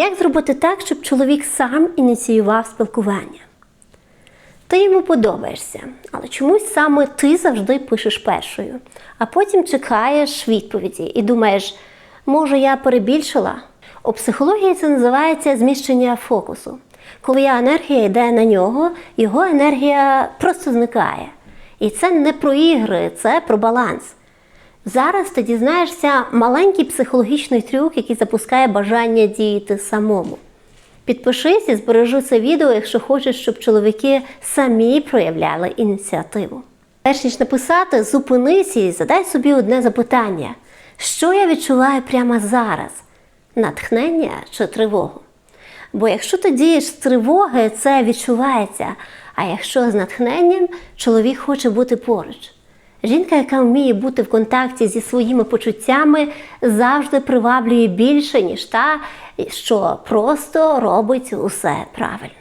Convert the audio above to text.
Як зробити так, щоб чоловік сам ініціював спілкування? Ти йому подобаєшся, але чомусь саме ти завжди пишеш першою, а потім чекаєш відповіді і думаєш, може, я перебільшила? У психології це називається зміщення фокусу. Коли енергія йде на нього, його енергія просто зникає. І це не про ігри, це про баланс. Зараз ти дізнаєшся маленький психологічний трюк, який запускає бажання діяти самому. Підпишись і збережи це відео, якщо хочеш, щоб чоловіки самі проявляли ініціативу. Перш ніж написати, зупинись і задай собі одне запитання: що я відчуваю прямо зараз? Натхнення чи тривогу? Бо якщо ти дієш з тривоги, це відчувається. А якщо з натхненням, чоловік хоче бути поруч. Жінка, яка вміє бути в контакті зі своїми почуттями, завжди приваблює більше, ніж та, що просто робить усе правильно.